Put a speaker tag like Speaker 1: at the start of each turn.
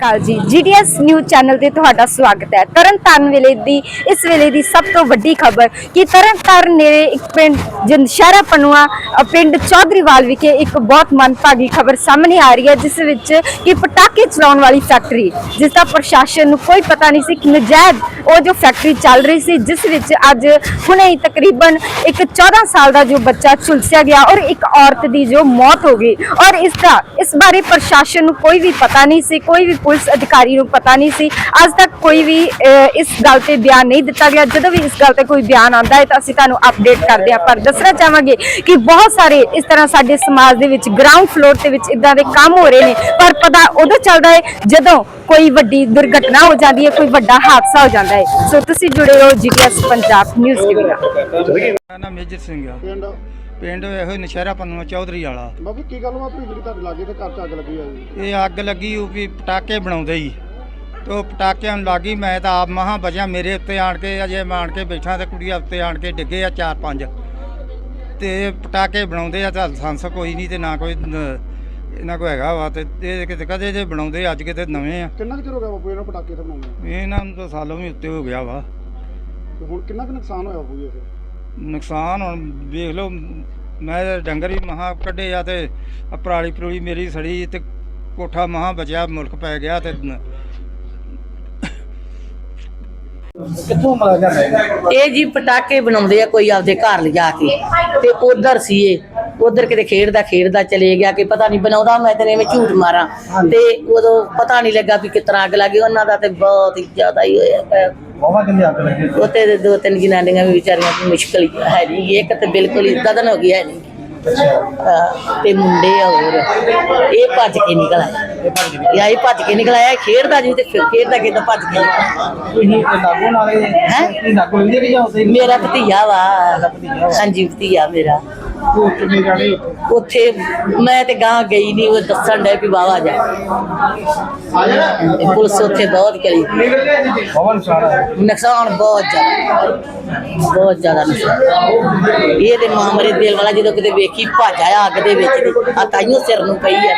Speaker 1: ਅਕਾਲ ਜੀ GDS news channel ਤੇ ਤੁਹਾਡਾ ਸਵਾਗਤ ਹੈ। ਤਰਨਤਾਰਨ ਵੇਲੇ ਦੀ, ਇਸ ਵੇਲੇ ਦੀ ਸਭ ਤੋਂ ਵੱਡੀ ਖਬਰ ਕਿ ਤਰਨਤਾਰਨ ਨੇੜੇ ਇੱਕ ਪਿੰਡ ਜੰਦਸ਼ਹਿਰਾ ਪਨੂਆ ਪਿੰਡ ਚੌਧਰੀਵਾਲ ਵਿਖੇ ਇੱਕ ਬਹੁਤ ਮਨਭਾਗੀ ਖਬਰ ਸਾਹਮਣੇ ਆ ਰਹੀ ਹੈ, ਜਿਸ ਵਿੱਚ ਕਿ ਪਟਾਕੇ ਚਲਾਉਣ ਵਾਲੀ ਫੈਕਟਰੀ, ਜਿਸ ਦਾ ਪ੍ਰਸ਼ਾਸਨ ਨੂੰ ਕੋਈ ਪਤਾ ਨਹੀਂ ਸੀ ਕਿ ਨਜਾਇਜ਼ ਉਹ ਜੋ ਫੈਕਟਰੀ ਚੱਲ ਰਹੀ ਸੀ, ਜਿਸ ਵਿੱਚ ਅੱਜ ਹੁਣੇ ਹੀ ਤਕਰੀਬਨ ਇੱਕ 14 ਸਾਲ ਦਾ ਜੋ ਬੱਚਾ ਝੁਲਸਿਆ ਗਿਆ ਔਰ ਇੱਕ ਔਰਤ ਦੀ ਜੋ ਮੌਤ ਹੋ ਗਈ ਔਰ ਇਸ ਦਾ, ਇਸ ਬਾਰੇ ਪ੍ਰਸ਼ਾਸਨ ਨੂੰ ਕੋਈ ਵੀ ਪਤਾ ਨਹੀਂ ਸੀ, ਕੋਈ ਵੀ ਪੁਲਿਸ ਅਧਿਕਾਰੀ ਨੂੰ ਪਤਾ ਨਹੀਂ ਸੀ। ਅੱਜ ਤੱਕ ਕੋਈ ਵੀ ਇਸ ਗੱਲ ਤੇ ਬਿਆਨ ਨਹੀਂ ਦਿੱਤਾ ਗਿਆ। ਜਦੋਂ ਵੀ ਇਸ ਗੱਲ ਤੇ ਕੋਈ ਬਿਆਨ ਆਉਂਦਾ ਹੈ ਤਾਂ ਅਸੀਂ ਤੁਹਾਨੂੰ ਅਪਡੇਟ ਕਰਦੇ ਹਾਂ। ਪਰ ਦੱਸਣਾ ਚਾਹਾਂਗੇ ਕਿ ਬਹੁਤ ਸਾਰੇ ਇਸ ਤਰ੍ਹਾਂ ਸਾਡੇ ਸਮਾਜ ਦੇ ਵਿੱਚ ਗਰਾਊਂਡ ਫਲੋਰ ਦੇ ਵਿੱਚ ਇਦਾਂ ਦੇ ਕੰਮ ਹੋ ਰਹੇ ਨੇ। ਪਰ ਪਤਾ ਉਦੋਂ ਚੱਲਦਾ ਹੈ ਜਦੋਂ ਕੋਈ ਵੱਡੀ ਦੁਰਘਟਨਾ ਹੋ ਜਾਂਦੀ ਹੈ ਕੋਈ ਵੱਡਾ ਹਾਦਸਾ ਹੋ ਜਾਂਦਾ ਹੈ। ਸੋ ਤੁਸੀਂ ਜੁੜੇ ਰਹੋ ਜੀਟੀਐਸ ਪੰਜਾਬ ਨਿਊਜ਼ ਟੀਵੀ ਨਾਲ।
Speaker 2: ਮੇਰਾ ਨਾਮ ਮੇਜਰ ਸਿੰਘ ਆ।
Speaker 3: ਪਿੰਡ
Speaker 2: ਇਹੋ ਨਸ਼ਹਿਰਾ ਪੰਨੂ ਚੌਧਰੀ ਵਾਲਾ।
Speaker 3: ਬਾਬੂ ਕੀ ਗੱਲ ਹੋਈ ਜਿਹੜੀ ਤੁਹਾਡੇ ਲਾਗੇ ਤੇ ਘਰ ਚ ਅੱਗ ਲੱਗੀ ਆ ਜੀ
Speaker 2: ਇਹ ਅੱਗ ਲੱਗੀ ਉਹ ਵੀ ਪਟਾਕੇ ਬਣਾਉਂਦੇ ਹੀ ਤੇ ਉਹ ਪਟਾਕਿਆਂ ਨੂੰ ਲੱਗੀ ਮੈਂ ਤਾਂ ਆਪ ਮਹਾ ਬਚਿਆ ਮੇਰੇ ਉੱਤੇ ਆਣ ਕੇ ਅਜੇ ਮੈਂ ਆਣ ਕੇ ਬੈਠਾ ਤੇ ਕੁੜੀਆਂ ਉੱਤੇ ਆਣ ਕੇ ਡਿੱਗੇ ਆ ਚਾਰ ਪੰਜ। ਤੇ ਪਟਾਕੇ ਬਣਾਉਂਦੇ ਆ ਤਾਂ ਲਾਇਸੈਂਸ ਕੋਈ ਨਹੀਂ ਤੇ ਨਾ ਕੋਈ ਇਹਨਾਂ ਕੋ ਹੈਗਾ ਵਾ ਤੇ ਇਹ ਕਿਤੇ ਕਦੇ ਜੇ ਬਣਾਉਂਦੇ ਅੱਜ ਕਿਤੇ ਨਵੇਂ ਆ।
Speaker 3: ਕਿੰਨਾ ਕੁ ਚਿਰ ਹੋ ਗਿਆ ਬਾਪੂ ਇਹਨਾਂ ਪਟਾਕੇ ਤੇ ਬਣਾਉਂਦੇ?
Speaker 2: ਇਹਨਾਂ ਨੂੰ ਤਾਂ ਸਾਲੋਂ ਵੀ ਉੱਤੇ ਹੋ ਗਿਆ ਵਾ।
Speaker 3: ਤੇ ਹੁਣ ਕਿੰਨਾ ਕੁ ਨੁਕਸਾਨ ਹੋਇਆ ਬਾਪੂ ਜੀ ਇਹ?
Speaker 2: ਨੁਕਸਾਨ ਹੁਣ ਵੇਖ ਲਓ ਮੈਂ ਡੰਗਰ ਵੀ ਮਹਾ ਕੱਢੇ ਆ ਤੇ ਪਰਾਲੀ ਪਰੂਲੀ ਮੇਰੀ ਸੜੀ ਤੇ ਕੋਠਾ ਮਹਾ ਬਚਿਆ ਮੁਲਕ ਪੈ ਗਿਆ ਤੇ
Speaker 4: ਇਹ? ਜੀ ਪਟਾਕੇ ਬਣਾਉਂਦੇ ਆ ਕੋਈ ਆਪਦੇ ਘਰ ਲਿਜਾ ਕੇ। ਤੇ ਉਧਰ ਸੀ ਇਹ। ਉਧਰ ਕਿਤੇ ਖੇਡਦਾ ਖੇਡਦਾ ਚਲੇ ਗਿਆ ਕਿ ਪਤਾ ਨਹੀਂ ਬਣਾਉਂਦਾ ਮੈਂ ਤੇਰੇ ਵਿੱਚ ਝੂਠ ਮਾਰਾਂ। ਤੇ ਉਦੋਂ ਪਤਾ ਨਹੀਂ ਲੱਗਾ ਵੀ ਕਿਤਨਾ ਅੱਗ ਲੱਗੀ ਉਹਨਾਂ ਦਾ ਤੇ ਬਹੁਤ ਹੀ ਜ਼ਿਆਦਾ ਹੀ ਹੋਇਆ ਪਿਆ।
Speaker 3: ਬਾਬਾ ਕਹਿੰਦੇ ਅੱਗ ਲੱਗੀ
Speaker 4: ਉੱਥੇ? ਦੇ ਦੋ ਤਿੰਨ ਜਨਾਨੀਆਂ ਵੀ ਵਿਚਾਰੀਆਂ ਦੀ ਮੁਸ਼ਕਲ ਹੀ ਹੈ ਨਹੀਂ ਇੱਕ ਤੇ ਬਿਲਕੁਲ ਹੀ ਦਦਨ ਹੋ ਹੈ ਨਹੀਂ। ਹਾਂ, ਤੇ ਮੁੰਡੇ ਆ ਹੋਰ ਇਹ ਭੱਜ ਕੇ ਨਿਕਲ ਆਇਆ ਇਹ ਭੱਜ ਕੇ ਨਿਕਲ ਆਇਆ ਖੇਡਦਾ ਜੀ ਤੇ ਫਿਰ ਖੇਡਦਾ ਕਿਦਾਂ ਭੱਜ ਕੇ ਨਿਕਲ ਆਇਆ।
Speaker 3: ਤੁਸੀਂ ਲਾਗੋ ਨਾਲੇ
Speaker 4: ਹੈਂ?
Speaker 3: ਲਾਗੋ ਲੈਂਦੇ ਕਿ ਜਾਂ
Speaker 4: ਮੇਰਾ ਭਤੀਆ ਵਾ। ਹਾਂਜੀ ਭਤੀਆ ਮੇਰਾ।
Speaker 3: ਕਿੰਨੇ ਜਾਣੇ ਉੱਥੇ?
Speaker 4: ਮੈਂ ਤੇ ਗਾਂ ਗਈ ਨਹੀਂ ਉਹ ਦੱਸਣ ਡੇ ਵੀ ਬਾਵਾ ਜਾ।
Speaker 3: ਜਾਣਾ
Speaker 4: ਪੁਲਿਸ ਉੱਥੇ ਬਹੁਤ ਕਰੀ ਨੁਕਸਾਨ ਬਹੁਤ ਜ਼ਿਆਦਾ। ਬਹੁਤ ਜ਼ਿਆਦਾ ਨੁਕਸਾਨ। ਇਹ ਤੇ ਮਾਮਰੇ ਦਿਲ ਵਾਲਾ ਜਦੋਂ ਕਿਤੇ ਵੇਖੀ ਭੱਜ ਆਇਆ ਅੱਗ ਦੇ ਵਿੱਚ। ਦੀ ਆ ਤਾਈਓ ਸਿਰ ਨੂੰ ਪਈ ਆ।